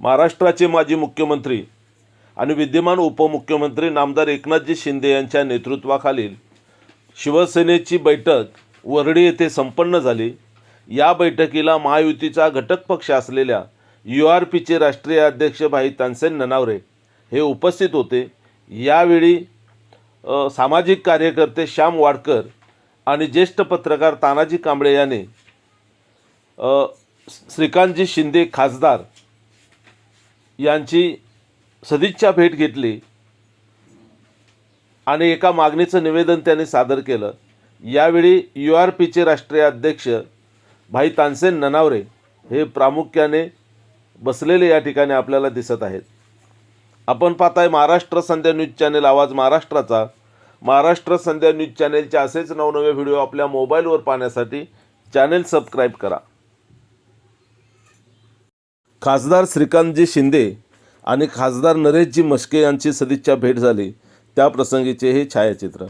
महाराष्ट्राचे माजी मुख्यमंत्री आणि विद्यमान उपमुख्यमंत्री नामदार एकनाथजी शिंदे यांच्या नेतृत्वाखालील शिवसेनेची बैठक वर्डी येथे संपन्न झाली. या बैठकीला महायुतीचा घटक पक्ष असलेल्या यू आर पीचे राष्ट्रीय अध्यक्ष भाई तानसेन ननावरे हे उपस्थित होते. यावेळी सामाजिक कार्यकर्ते श्याम वाडकर आणि ज्येष्ठ पत्रकार तानाजी कांबळे याने श्रीकांतजी शिंदे खासदार यांची सदिच्छा भेट घेतली आणि एका मागणीचं निवेदन त्यांनी सादर केलं. यावेळी यू आर पीचे राष्ट्रीय अध्यक्ष भाई तानसेन ननावरे हे प्रामुख्याने बसलेले या ठिकाणी आपल्याला दिसत आहेत. आपण पाहताय महाराष्ट्र संध्या न्यूज चॅनेल आवाज महाराष्ट्राचा. महाराष्ट्र संध्या न्यूज चॅनेलचे असेच नवनवे व्हिडिओ आपल्या मोबाईलवर पाहण्यासाठी चॅनेल सबस्क्राईब करा. खासदार श्रीकांतजी शिंदे आणि खासदार नरेशजी मस्के यांची सदिच्छा भेट झाली. त्या प्रसंगीचे हे छायाचित्र.